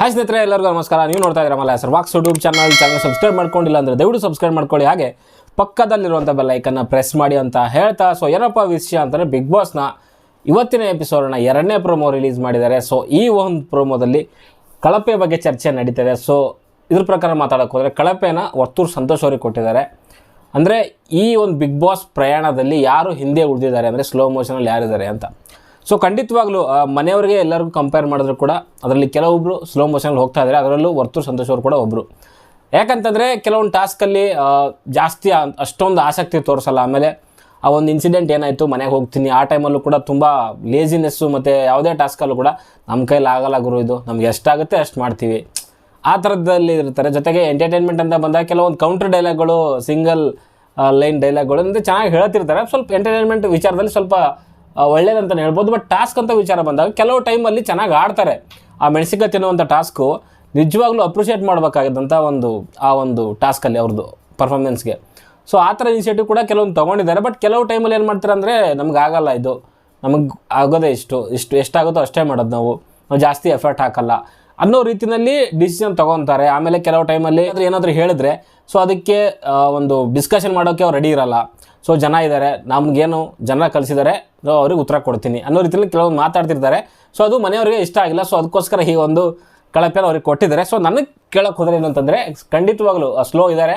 Hi ಸ್ನೇಹಿತರೆ, ಎಲ್ಲರಿಗೂ ನಮಸ್ಕಾರ. ನೀವು ನೋಡ್ತಾ ಇದ್ದೀರಾ Malla sir walks YouTube channel. Channel subscribe ಮಾಡ್ಕೊಂಡಿಲ್ಲ ಅಂದರೆ ದಯವಿಟ್ಟು ಸಬ್ಸ್ಕ್ರೈಬ್ ಮಾಡ್ಕೊಳ್ಳಿ. ಹಾಗೆ ಪಕ್ಕದಲ್ಲಿರುವಂಥ ಬೆಲ್ಲೈಕನ್ನು ಪ್ರೆಸ್ ಮಾಡಿ ಅಂತ ಹೇಳ್ತಾ. ಸೊ ಏನಪ್ಪ ವಿಷಯ ಅಂತಂದರೆ ಬಿಗ್ ಬಾಸ್ನ ಇವತ್ತಿನ ಎಪಿಸೋಡನ್ನ ಎರಡನೇ ಪ್ರೊಮೋ ರಿಲೀಸ್ ಮಾಡಿದ್ದಾರೆ. ಸೊ ಈ ಒಂದು ಪ್ರೊಮೋದಲ್ಲಿ ಕಳಪೆ ಬಗ್ಗೆ ಚರ್ಚೆ ನಡೀತಿದೆ. ಸೊ ಇದ್ರ ಪ್ರಕಾರ ಮಾತಾಡೋಕೆ ಹೋದರೆ ಕಳಪೆನ ವರ್ತೂರು ಸಂತೋಷ್ ಅವ್ರಿಗೆ ಕೊಟ್ಟಿದ್ದಾರೆ. ಅಂದರೆ ಈ ಒಂದು ಬಿಗ್ ಬಾಸ್ ಪ್ರಯಾಣದಲ್ಲಿ ಯಾರು ಹಿಂದೆ ಉಳಿದಿದ್ದಾರೆ ಅಂದರೆ ಸ್ಲೋ ಮೋಷನಲ್ಲಿ ಯಾರಿದ್ದಾರೆ ಅಂತ. ಸೊ ಖಂಡಿತವಾಗ್ಲೂ ಮನೆಯವರಿಗೆ ಎಲ್ಲರಿಗೂ ಕಂಪೇರ್ ಮಾಡಿದ್ರು ಕೂಡ ಅದರಲ್ಲಿ ಕೆಲವೊಬ್ಬರು ಸ್ಲೋ ಮೋಷನಲ್ಲಿ ಹೋಗ್ತಾ ಇದ್ದಾರೆ. ಅದರಲ್ಲೂ ವರ್ತೂರ್ ಸಂತೋಷ್ ಅವರು ಕೂಡ ಒಬ್ಬರು ಯಾಕಂತಂದರೆ, ಕೆಲವೊಂದು ಟಾಸ್ಕಲ್ಲಿ ಜಾಸ್ತಿ ಅಷ್ಟೊಂದು ಆಸಕ್ತಿ ತೋರಿಸಲ್ಲ. ಆಮೇಲೆ ಆ ಒಂದು ಇನ್ಸಿಡೆಂಟ್ ಏನಾಯಿತು, ಮನೆಗೆ ಹೋಗ್ತೀನಿ. ಆ ಟೈಮಲ್ಲೂ ಕೂಡ ತುಂಬ ಲೇಜಿನೆಸ್ಸು ಮತ್ತು ಯಾವುದೇ ಟಾಸ್ಕಲ್ಲೂ ಕೂಡ ನಮ್ಮ ಕೈಲಿ ಆಗಲ್ಲ ಗುರು ಇದು. ನಮ್ಗೆ ಎಷ್ಟಾಗುತ್ತೆ ಅಷ್ಟು ಮಾಡ್ತೀವಿ. ಆ ಥರದಲ್ಲಿ ಇರ್ತಾರೆ. ಜೊತೆಗೆ ಎಂಟರ್ಟೈನ್ಮೆಂಟ್ ಅಂತ ಬಂದಾಗ ಕೆಲವೊಂದು ಕೌಂಟರ್ ಡೈಲಾಗ್ಗಳು ಸಿಂಗಲ್ ಲೈನ್ ಡೈಲಾಗ್ಗಳು ಅಂದರೆ ಚೆನ್ನಾಗಿ ಹೇಳ್ತಿರ್ತಾರೆ. ಸ್ವಲ್ಪ ಎಂಟರ್ಟೈನ್ಮೆಂಟ್ ವಿಚಾರದಲ್ಲಿ ಸ್ವಲ್ಪ ಒಳ್ಳೇದಂತಲೇ ಹೇಳ್ಬೋದು. ಬಟ್ ಟಾಸ್ಕ್ ಅಂತ ವಿಚಾರ ಬಂದಾಗ ಕೆಲವು ಟೈಮಲ್ಲಿ ಚೆನ್ನಾಗಿ ಆಡ್ತಾರೆ. ಆ ಮೆಣಸಿಕಾಯಿ ತಿನ್ನುವಂಥ ಟಾಸ್ಕು ನಿಜವಾಗ್ಲೂ ಅಪ್ರಿಷಿಯೇಟ್ ಮಾಡಬೇಕಾಗಿದ್ದಂಥ ಒಂದು, ಆ ಒಂದು ಟಾಸ್ಕಲ್ಲಿ ಅವ್ರದ್ದು ಪರ್ಫಾರ್ಮೆನ್ಸ್ಗೆ ಸೊ ಆ ಥರ ಇನಿಷಿಯೇಟಿವ್ ಕೂಡ ಕೆಲವೊಂದು ತೊಗೊಂಡಿದ್ದಾರೆ. ಬಟ್ ಕೆಲವು ಟೈಮಲ್ಲಿ ಏನು ಮಾಡ್ತಾರೆ ಅಂದರೆ ನಮ್ಗೆ ಆಗಲ್ಲ ಇದು. ನಮಗೆ ಆಗೋದೇ ಇಷ್ಟು. ಇಷ್ಟು ಎಷ್ಟಾಗುತ್ತೋ ಅಷ್ಟೇ ಮಾಡೋದು ನಾವು. ನಾವು ಜಾಸ್ತಿ ಎಫರ್ಟ್ ಹಾಕಲ್ಲ. ಅನ್ನೋ ರೀತಿಯಲ್ಲಿ ಡಿಸಿಷನ್ ತಗೊತಾರೆ. ಆಮೇಲೆ ಕೆಲವು ಟೈಮಲ್ಲಿ ಏನಾದರೂ ಏನಾದರೂ ಹೇಳಿದ್ರೆ ಸೊ ಅದಕ್ಕೆ ಒಂದು ಡಿಸ್ಕಷನ್ ಮಾಡೋಕ್ಕೆ ಅವ್ರು ರೆಡಿ ಇರಲ್ಲ. ಸೊ ಜನ ಇದ್ದಾರೆ ನಮಗೇನು ಜನ ಕಲಿಸಿದ್ದಾರೆ ಸೊ ಅವ್ರಿಗೆ ಉತ್ತರ ಕೊಡ್ತೀನಿ ಅನ್ನೋ ರೀತಿಯಲ್ಲಿ ಕೆಲವೊಂದು ಮಾತಾಡ್ತಿರ್ತಾರೆ. ಸೊ ಅದು ಮನೆಯವರಿಗೆ ಇಷ್ಟ ಆಗಿಲ್ಲ ಸೊ ಅದಕ್ಕೋಸ್ಕರ ಈ ಒಂದು ಕಳಪೆಯನ್ನು ಅವ್ರಿಗೆ ಕೊಟ್ಟಿದ್ದಾರೆ. ಸೊ ನನಗೆ ಕೇಳೋಕೆ ಹೋದ್ರೆ ಏನಂತಂದರೆ ಖಂಡಿತವಾಗ್ಲೂ ಸ್ಲೋ ಇದ್ದಾರೆ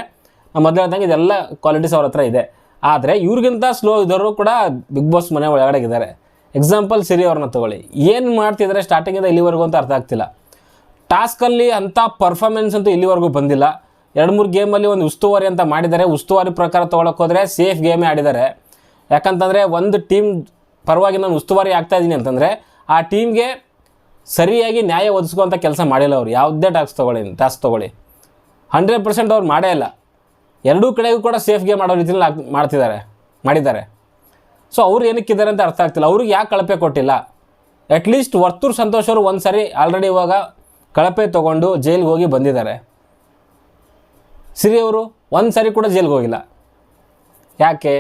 ಮೊದಲೇ ಹೇಳ್ದಂಗೆ ಇದೆಲ್ಲ ಕ್ವಾಲಿಟೀಸ್ ಅವ್ರ ಹತ್ರ ಇದೆ. ಆದರೆ ಇವ್ರಿಗಿಂತ ಸ್ಲೋ ಇದ್ದವರು ಕೂಡ ಬಿಗ್ ಬಾಸ್ ಮನೆ ಒಳಗಡೆ ಇದ್ದಾರೆ ಎಕ್ಸಾಂಪಲ್ ಸಿರಿ ಅವ್ರನ್ನ ತಗೊಳ್ಳಿ. ಏನು ಮಾಡ್ತಿದ್ದಾರೆ ಸ್ಟಾರ್ಟಿಂಗಿಂದ ಇಲ್ಲಿವರೆಗೂ ಅಂತ ಅರ್ಥ ಆಗ್ತಿಲ್ಲ. ಟಾಸ್ಕಲ್ಲಿ ಅಂಥ ಪರ್ಫಾರ್ಮೆನ್ಸ್ ಅಂತೂ ಇಲ್ಲಿವರೆಗೂ ಬಂದಿಲ್ಲ. ಎರಡು ಮೂರು ಗೇಮಲ್ಲಿ ಒಂದು ಉಸ್ತುವಾರಿ ಅಂತ ಮಾಡಿದ್ದಾರೆ. ಉಸ್ತುವಾರಿ ಪ್ರಕಾರ ತೊಗೊಳಕ್ಕೆ ಸೇಫ್ ಗೇಮೇ ಆಡಿದ್ದಾರೆ. ಯಾಕಂತಂದರೆ ಒಂದು ಟೀಮ್ ಪರವಾಗಿ ನಾನು ಉಸ್ತುವಾರಿ ಆಗ್ತಾ ಇದ್ದೀನಿ ಅಂತಂದರೆ, ಆ ಟೀಮ್ಗೆ ಸರಿಯಾಗಿ ನ್ಯಾಯ ಒದಿಸ್ಕೊಂಥ ಕೆಲಸ ಮಾಡಿಲ್ಲ ಅವರು. ಯಾವುದೇ ಟಾಸ್ಕ್ ತೊಗೊಳ್ಳಿ ಟಾಸ್ಕ್ ತೊಗೊಳ್ಳಿ. ಹಂಡ್ರೆಡ್ ಪರ್ಸೆಂಟ್ ಅವ್ರು ಮಾಡೇ ಇಲ್ಲ. ಎರಡೂ ಕಡೆಗೂ ಕೂಡ ಸೇಫ್ ಗೇಮ್ ಮಾಡೋ ರೀತಿಯಲ್ಲಿ ಮಾಡ್ತಿದ್ದಾರೆ, ಮಾಡಿದ್ದಾರೆ. ಸೊ ಅವ್ರು ಏನಕ್ಕಿದ್ದಾರೆ ಅಂತ ಅರ್ಥ ಆಗ್ತಿಲ್ಲ. ಅವ್ರಿಗೆ ಯಾಕೆ ಕಳಪೆ ಕೊಟ್ಟಿಲ್ಲ? ಅಟ್ಲೀಸ್ಟ್ ವರ್ತೂರು ಸಂತೋಷ್ ಅವರು ಒಂದು ಸಾರಿ ಆಲ್ರೆಡಿ ಇವಾಗ ಕಳಪೆ ತಗೊಂಡು ಜೈಲಿಗೆ ಹೋಗಿ ಬಂದಿದ್ದಾರೆ. ಸಿರಿಯವರು ಒಂದು ಸಾರಿ ಕೂಡ ಜೈಲಿಗೆ ಹೋಗಿಲ್ಲ. ಯಾಕೆ?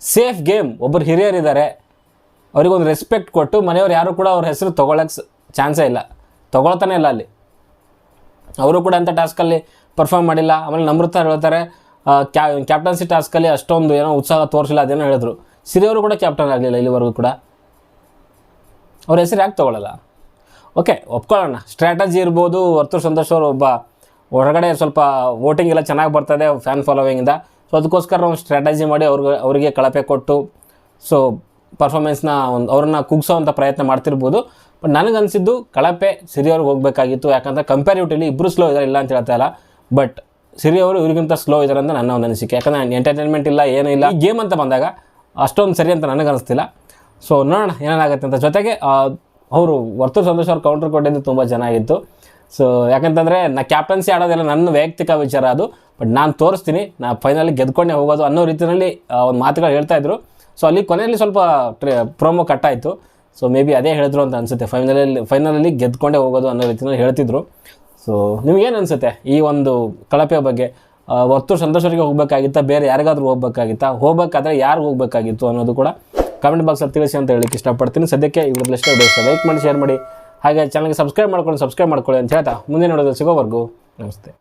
Safe game. ಒಬ್ಬರು ಹಿರಿಯರಿದ್ದಾರೆ. ಅವ್ರಿಗೊಂದು ರೆಸ್ಪೆಕ್ಟ್ ಕೊಟ್ಟು ಮನೆಯವ್ರು ಯಾರು ಕೂಡ ಅವ್ರ ಹೆಸರು ತೊಗೊಳಕ್ಕೆ ಚಾನ್ಸೇ ಇಲ್ಲ. ತೊಗೊಳ್ತಾನೆ ಇಲ್ಲ ಅಲ್ಲಿ. ಅವರು ಕೂಡ ಅಂಥ ಟಾಸ್ಕಲ್ಲಿ ಪರ್ಫಾರ್ಮ್ ಮಾಡಿಲ್ಲ. ಆಮೇಲೆ ನಮೃತ ಹೇಳ್ತಾರೆ ಕ್ಯಾ ಕ್ಯಾಪ್ಟನ್ಸಿ ಟಾಸ್ಕಲ್ಲಿ ಅಷ್ಟೊಂದು ಏನೋ ಉತ್ಸಾಹ ತೋರಿಸಿಲ್ಲ ಅದೇನೋ ಹೇಳಿದ್ರು. ಸಿರಿಯವರು ಕೂಡ ಕ್ಯಾಪ್ಟನ್ ಆಗಲಿಲ್ಲ ಇಲ್ಲಿವರೆಗೂ ಕೂಡ. ಅವ್ರ ಹೆಸರು ಯಾಕೆ ತೊಗೊಳ್ಳಲ್ಲ ಓಕೆ, ಒಪ್ಕೊಳ್ಳೋಣ. ಸ್ಟ್ರಾಟಜಿ ಇರ್ಬೋದು, ವರ್ತೂರ್ ಸಂತೋಷ್ ಅವರು ಒಬ್ಬ ಹೊರಗಡೆ ಸ್ವಲ್ಪ ವೋಟಿಂಗ್ ಎಲ್ಲ ಚೆನ್ನಾಗಿ ಬರ್ತದೆ ಫ್ಯಾನ್ ಫಾಲೋವಿಂಗಿಂದ ಸೊ ಅದಕ್ಕೋಸ್ಕರ ಒಂದು ಸ್ಟ್ರಾಟಜಿ ಮಾಡಿ ಅವ್ರಿಗೆ, ಅವರಿಗೆ ಕಳಪೆ ಕೊಟ್ಟು ಸೊ ಪರ್ಫಾರ್ಮೆನ್ಸ್ನ ಒಂದು, ಅವ್ರನ್ನ ಅಂತ ಪ್ರಯತ್ನ ಮಾಡ್ತಿರ್ಬೋದು. ಬಟ್ ನನಗನ್ಸಿದ್ದು ಕಳಪೆ ಸಿರಿ ಅವ್ರಿಗೆ ಹೋಗಬೇಕಾಗಿತ್ತು. ಯಾಕಂದರೆ ಕಂಪ್ಯಾರಿಟಿವ್ಲಿ ಇಬ್ಬರು ಸ್ಲೋ ಇದ್ದಾರೆ ಇಲ್ಲ ಅಂತ ಹೇಳ್ತಾ ಇಲ್ಲ. ಬಟ್ ಸಿರಿ ಅವರು ಇವ್ರಿಗಿಂತ ಸ್ಲೋ ಇದ್ದಾರೆ ಅಂತ ನನ್ನ ಒಂದು ಅನಿಸಿಕೆ. ಯಾಕಂದರೆ ಎಂಟರ್ಟೈನ್ಮೆಂಟ್ ಇಲ್ಲ, ಏನೂ ಇಲ್ಲ. ಗೇಮ್ ಅಂತ ಬಂದಾಗ ಅಷ್ಟೊಂದು ಸರಿ ಅಂತ ನನಗನ್ನಿಸ್ತಿಲ್ಲ ಸೊ ನೋಡೋಣ ಏನೇನಾಗುತ್ತೆ ಅಂತ. ಜೊತೆಗೆ ಅವರು ವರ್ತೂರ್ ಸಂತೋಷ್ ಅವ್ರು ಕೌಂಟರ್ ಕೊಟ್ಟಿದ್ದು ತುಂಬ ಚೆನ್ನಾಗಿತ್ತು. ಸೊ ಯಾಕಂತಂದರೆ ನಾ ಕ್ಯಾಪ್ಟನ್ಸಿ ಆಡೋದೆಲ್ಲ ನನ್ನ ವೈಯಕ್ತಿಕ ವಿಚಾರ ಅದು ಬಟ್ ನಾನು ತೋರಿಸ್ತೀನಿ, ನಾ ಫೈನಲಿ ಗೆದ್ಕೊಂಡೇ ಹೋಗೋದು ಅನ್ನೋ ರೀತಿಯಲ್ಲಿ ಒಂದು ಮಾತುಗಳು ಹೇಳ್ತಾ ಇದ್ರು. ಸೊ ಅಲ್ಲಿ ಕೊನೆಯಲ್ಲಿ ಸ್ವಲ್ಪ ಟ್ರೇ ಪ್ರೋಮೋ ಕಟ್ಟಾಯಿತು. ಸೊ ಮೇ ಬಿ ಅದೇ ಹೇಳಿದ್ರು ಅಂತ ಅನಿಸುತ್ತೆ. ಫೈನಲಲ್ಲಿ ಫೈನಲಲ್ಲಿ ಗೆದ್ಕೊಂಡೇ ಹೋಗೋದು ಅನ್ನೋ ರೀತಿಯಲ್ಲಿ ಹೇಳ್ತಿದ್ರು. ಸೊ ನಿಮ್ಗೇನು ಅನಿಸುತ್ತೆ ಈ ಒಂದು ಕಳಪೆ ಬಗ್ಗೆ? ವರ್ತು ಸಂತೋಷರಿಗೆ ಹೋಗಬೇಕಾಗಿತ್ತಾ, ಬೇರೆ ಯಾರಿಗಾದ್ರೂ ಹೋಗ್ಬೇಕಾಗಿತ್ತಾ? ಹೋಗ್ಬೇಕಾದ್ರೆ ಯಾರು ಹೋಗಬೇಕಾಗಿತ್ತು ಅನ್ನೋದು ಕೂಡ? ಕಮೆಂಟ್ ಬಾಕ್ಸಲ್ಲಿ ತಿಳಿಸಿ ಅಂತ ಹೇಳಿಕ್ಕೆ ಇಷ್ಟಪಡ್ತೀನಿ. ಸದ್ಯಕ್ಕೆ ಇವ್ರದ್ದಷ್ಟೇ ಬೇಸ್ ಲೈಕ್ ಮಾಡಿ ಶೇರ್ ಮಾಡಿ. ಹಾಗೆ ಚಾನಲ್ಗೆ ಸಬ್ಸ್ಕ್ರೈಬ್ ಮಾಡ್ಕೊಂಡು ಸಬ್ಸ್ಕ್ರೈಬ್ ಮಾಡ್ಕೊಳ್ಳಿ ಅಂತ ಹೇಳ್ತಾ ಮುಂದೆ ನೋಡೋದು ಸಿಗೋವರೆಗೂ ನಮಸ್ತೆ.